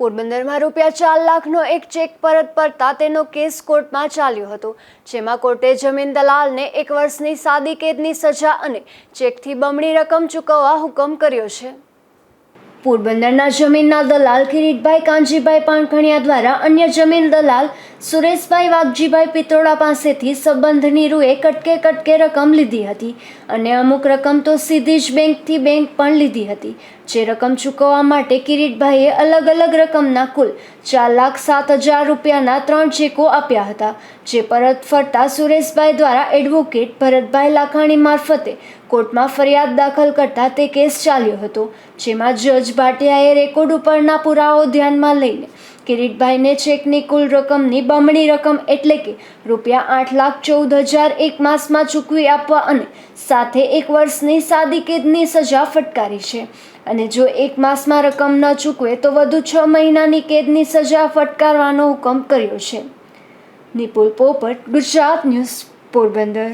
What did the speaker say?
પોરબંદરમાં રૂપિયા ચાર લાખનો એક ચેક પરત પડતા તેનો કેસ કોર્ટમાં ચાલ્યો હતો, જેમાં કોર્ટે જમીન દલાલને એક વર્ષની સાદી કેદની સજા અને ચેકથી બમણી રકમ ચૂકવવા હુકમ કર્યો છે. પોરબંદરના જમીનના દલાલ કિરીટભાઈ કાંજીભાઈ પાણખણિયા દ્વારા અન્ય જમીન દલાલ સુરેશભાઈ વાઘજીભાઈ પિત્રોડા પાસેથી સંબંધની રૂએ કટકે કટકે રકમ લીધી હતી અને અમુક રકમ તો સીધી જ બેંકથી બેંક પણ લીધી હતી. જે રકમ ચૂકવવા માટે કિરીટભાઈએ અલગ અલગ રકમના કુલ ચાર લાખ સાત હજાર રૂપિયાના ત્રણ ચેકો આપ્યા હતા. જે પરત ફરતા સુરેશભાઈ દ્વારા એડવોકેટ ભરતભાઈ લાખાણી મારફતે કોર્ટમાં ફરિયાદ દાખલ કરતા તે કેસ ચાલ્યો હતો, જેમાં જજ ભાટિયાએ રેકોર્ડ ઉપરના પુરાવો ધ્યાનમાં લઈને કિરીટભાઈને ચેકની કુલ રકમની બમણી રકમ એટલે કે રૂપિયા આઠ લાખ ચૌદ હજાર એક માસમાં ચૂકવી આપવા અને સાથે એક વર્ષની સાદી કેદની સજા ફટકારી છે. અને જો એક માસમાં રકમ ન ચૂકવે તો વધુ છ મહિનાની કેદની સજા ફટકારવાનો હુકમ કર્યો છે. નિપુલ પોપટ, ગુજરાત ન્યૂઝ પોરબંદર.